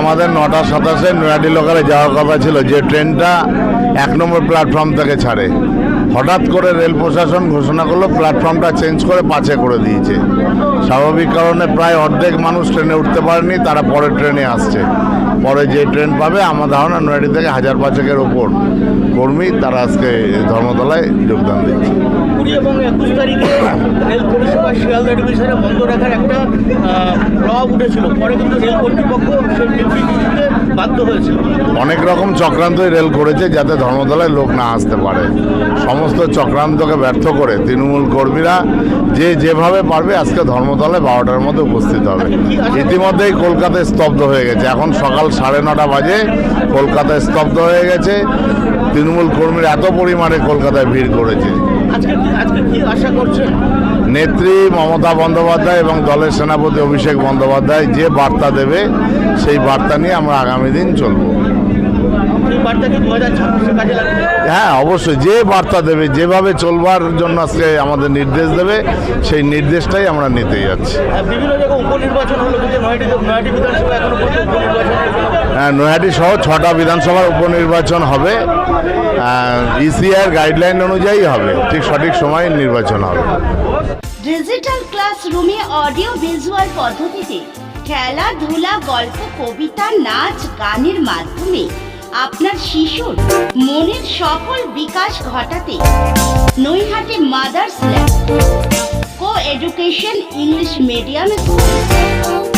আমাদের নটা সাতাশে নয়াডি লোকালে যাওয়ার কথা ছিল, যে ট্রেনটা এক নম্বর প্ল্যাটফর্ম থেকে ছাড়ে। হঠাৎ করে রেল প্রশাসন ঘোষণা করল প্ল্যাটফর্মটা চেঞ্জ করে পাঁচে করে দিয়েছে। স্বাভাবিক কারণে প্রায় অর্ধেক মানুষ ট্রেনে উঠতে পারেনি, তারা পরের ট্রেনে আসছে। পরে যে ট্রেন পাবে, আমার ধারণা নয়াডি থেকে হাজার পাঁচেকের ওপর কর্মী তারা আজকে ধর্মতলায় যোগদান দিচ্ছে। কুড়ি এবং একটা প্রভাব পরে কিন্তু রেল কর্তৃপক্ষ বাধ্য অনেক রকম চক্রান্তই রেল করেছে যাতে ধর্মতলায় লোক না আসতে পারে। সমস্ত চক্রান্তকে ব্যর্থ করে তৃণমূল কর্মীরা যে যেভাবে পারবে আজকে ধর্মতলায় বারোটার মধ্যে উপস্থিত হবে। ইতিমধ্যেই কলকাতায় স্তব্ধ হয়ে গেছে। এখন সকাল সাড়ে নটা বাজে কলকাতায় স্তব্ধ হয়ে গেছে। তৃণমূল কর্মীরা এত পরিমাণে কলকাতায় ভিড় করেছে। আজকে কি আজকে কি আশা করছেন? নেত্রী মমতা বন্দ্যোপাধ্যায় এবং দলের সেনাপতি অভিষেক বন্দ্যোপাধ্যায় যে বার্তা দেবে সেই বার্তা নিয়ে আমরা আগামী দিন চলবো। হ্যাঁ অবশ্যই। যে বার্তা দেবে যেভাবে চলবার জন্য আজকে আমাদের নির্দেশ দেবে সেই নির্দেশটাই আমরা নিতে যাচ্ছি। বিভিন্ন জায়গায় উপনির্বাচন হলো কিন্তু নয়টি বিধানসভা এখনও পর্যন্ত উপনির্বাচনের জন্য হ্যাঁ নৈহাটি সহ ছটা বিধানসভার উপনির্বাচন হবে। ইসিআর গাইডলাইন অনুযায়ী হবে। ঠিক সঠিক সময়ে নির্বাচন হবে। ডিজিটাল ক্লাসরুমে অডিও ভিজুয়াল পদ্ধতিতে খেলাধুলা গল্প, কবিতা, নাচ, গানের মাধ্যমে আপনার শিশুর মনের সকল বিকাশ ঘটাতে Naihati mothers lab co education English medium school